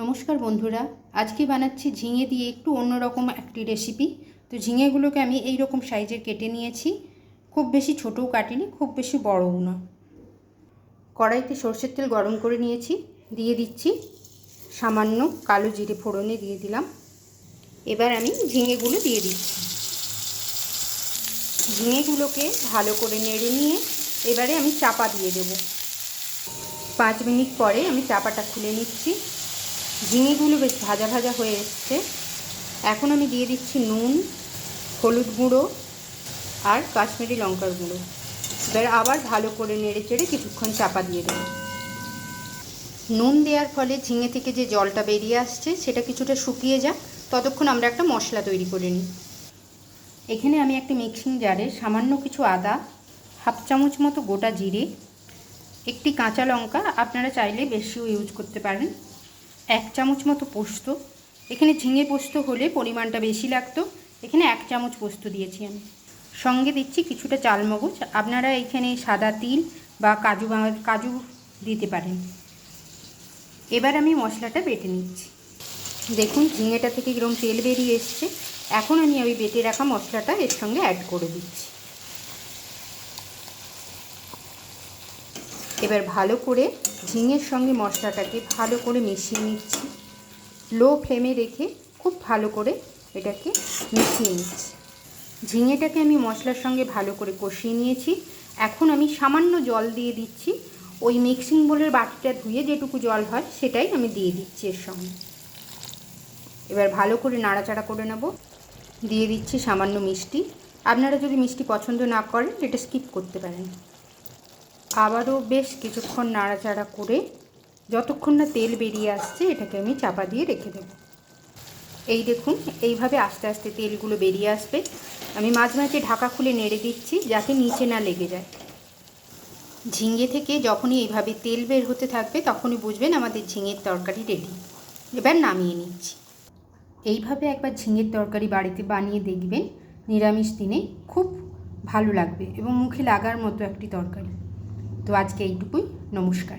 নমস্কার বন্ধুরা, আজকে বানাচ্ছি ঝিঙে দিয়ে একটু অন্যরকম একটি রেসিপি তো ঝিঙেগুলোকে আমি এই রকম সাইজের কেটে নিয়েছি। খুব বেশি ছোটও কাটিনি, খুব বেশি বড়ও না। কড়াইতে সর্ষের তেল গরম করে নিয়েছি, দিয়ে দিচ্ছি সামান্য কালো জিরে ফোড়নে দিয়ে দিলাম। এবার আমি ঝিঙেগুলো দিয়ে দিচ্ছি। ঝিঙেগুলোকে ভালো করে নেড়ে নিয়ে এবারে আমি চাপা দিয়ে দেব। পাঁচ মিনিট পরে আমি চাপাটা খুলে নিচ্ছি। ঝিঙেগুলো বেশ ভাজা ভাজা হয়ে এসছে। এখন আমি দিয়ে দিচ্ছি নুন, হলুদ গুঁড়ো আর কাশ্মীরি লঙ্কার গুঁড়ো। এবার আবার ভালো করে নেড়ে চেড়ে কিছুক্ষণ চাপা দিয়ে দেব। নুন দেওয়ার ফলে ঝিঙে থেকে যে জলটা বেরিয়ে আসছে, সেটা কিছুটা শুকিয়ে যাক। ততক্ষণ আমরা একটা মশলা তৈরি করে নিই। এখানে আমি একটা মিক্সিং জারে সামান্য কিছু আদা, হাফ চামচ মতো গোটা জিরে, একটি কাঁচা লঙ্কা, আপনারা চাইলে বেশিও ইউজ করতে পারেন। এক চামচ মতো পোস্ত। এখানে ঝিঙে পোস্ত হলে পরিমাণটা বেশি লাগতো। এখানে এক চামচ পোস্ত দিয়েছি আমি। সঙ্গে দিচ্ছি কিছুটা চালমগজ। আপনারা এখানে সাদা তিল বা কাজু কাজু দিতে পারেন। এবার আমি মশলাটা বেটে নিচ্ছি। দেখুন, ঝিঙেটা থেকে কীরকম তেল বেরিয়ে এসছে। এখন আমি ওই বেটে রাখা মশলাটা এর সঙ্গে অ্যাড করে দিচ্ছি। এবার ভালো করে ঝিঙের সঙ্গে মশলাটাকে ভালো করে মিশিয়ে নিচ্ছি। লো ফ্লেমে রেখে খুব ভালো করে এটাকে মিশিয়ে নিচ্ছি। ঝিঙেটাকে আমি মশলার সঙ্গে ভালো করে কষিয়ে নিয়েছি। এখন আমি সামান্য জল দিয়ে দিচ্ছি। ওই মিক্সিং বোলের বাটিটা ধুয়ে যেটুকু জল হয় সেটাই আমি দিয়ে দিচ্ছি এর সঙ্গে। এবার ভালো করে নাড়াচাড়া করে নেব। দিয়ে দিচ্ছি সামান্য মিষ্টি। আপনারা যদি মিষ্টি পছন্দ না করেন, এটা স্কিপ করতে পারেন। আবারও বেশ কিছুক্ষণ নাড়াচাড়া করে যতক্ষণ না তেল বেরিয়ে আসছে, এটাকে আমি চাপা দিয়ে রেখে দেব। এই দেখুন, এইভাবে আস্তে আস্তে তেলগুলো বেরিয়ে আসবে। আমি মাঝে মাঝে ঢাকা খুলে নেড়ে দিচ্ছি যাতে নিচে না লেগে যায়। ঝিঙে থেকে যখনই এইভাবে তেল বের হতে থাকবে, তখনই বুঝবেন আমাদের ঝিঙের তরকারি রেডি এবার নামিয়ে নিচ্ছি। এইভাবে একবার ঝিঙের তরকারি বাড়িতে বানিয়ে দেখবেন, নিরামিষ দিনে খুব ভালো লাগবে এবং মুখে লাগার মতো একটি তরকারি। তো আজকে এইটুকুই নমস্কার।